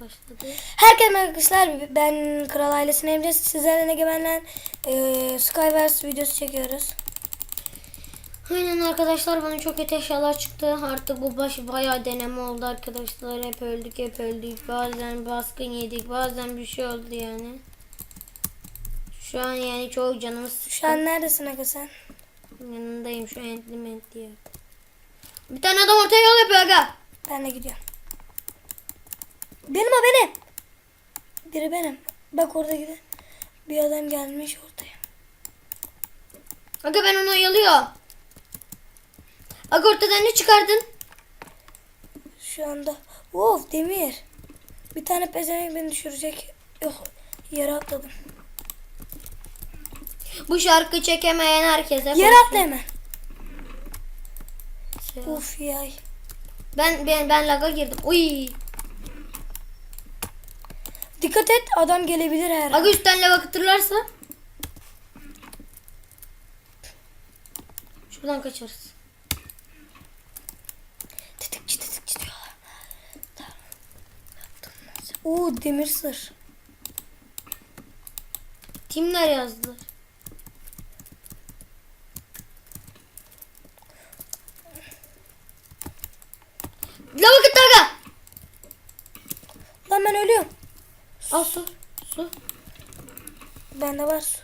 başladı. Herkese merhaba arkadaşlar. Ben Kral Ailesi'ne Emre. Sizlerle Egemen'le e, Skywars videosu çekiyoruz. Aynen arkadaşlar bana çok kötü eşyalar çıktı. Artık bu baş bayağı deneme oldu arkadaşlar. Hep öldük hep öldük. Bazen baskın yedik. Bazen bir şey oldu yani. Şu an yani çok canımız sıktı. Şu an neredesin Aga sen? Yanındayım şu entli mentli. Bir tane adam ortaya yol yapıyor aga. Ben de gidiyorum. Benim o benim. Biri benim. Bak orada giden bir adam gelmiş ortaya. Aga ben onu oyalıyor. Aga ortadan ne çıkardın? Şu anda. Of demir. Bir tane pezevenk beni düşürecek. Yok yere atladım. Bu şarkı çekemeyen herkese. Yere atla hemen. Şey- Uf yay. Ben ben ben laga girdim. Uy. Dikkat et adam gelebilir her an. Aga üstten lava kıtırlarsa. Şuradan kaçarız. Tetikçi tetikçi diyorlar. Oo demir sır. Timler yazdılar. Lava kıttı Al su. Su. Bende var su.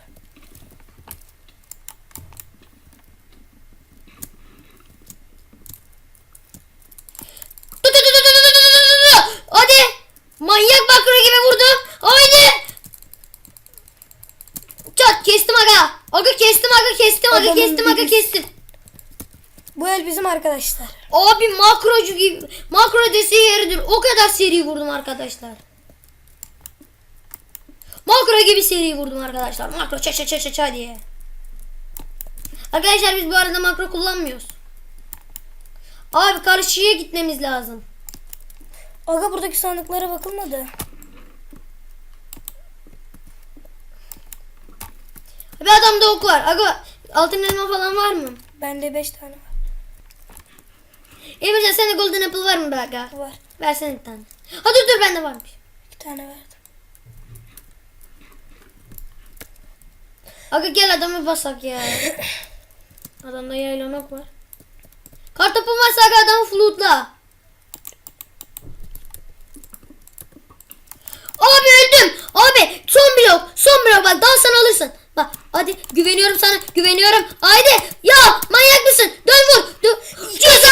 Hadi. Manyak bakır gibi vurdu. Haydi. Çat kestim aga. Aga kestim aga kestim kestim. Bu el arkadaşlar. Abi makrocu gibi makro desteği yeridir. O kadar seri vurdum arkadaşlar. Makro gibi seri vurdum arkadaşlar. Makro ça ça ça ça ça diye. Arkadaşlar biz bu arada makro kullanmıyoruz. Abi karşıya gitmemiz lazım. Aga buradaki sandıklara bakılmadı. Bir adamda ok var. Aga altın elma falan var mı? Bende 5 tane var. Emircan sende golden apple var mı be aga? Var. Versene bir tane. Ha dur dur bende varmış. 2 tane verdim. Aga gel adamı basak ya. Adamda yaylamak var. Kartopun varsa aga adamı flutla. Abi öldüm. Abi son blok. Son blok bak daha sen alırsın. Bak hadi güveniyorum sana. Güveniyorum. Haydi. Ya manyak mısın? Dön vur. Dön.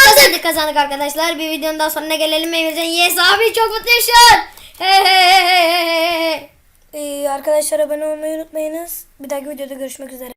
Kazandık. Kazandık arkadaşlar. Bir videonun daha sonuna gelelim. Emircan yes abi çok mutlu yaşar. Hey hey arkadaşlar abone olmayı unutmayınız. Bir dahaki videoda görüşmek üzere.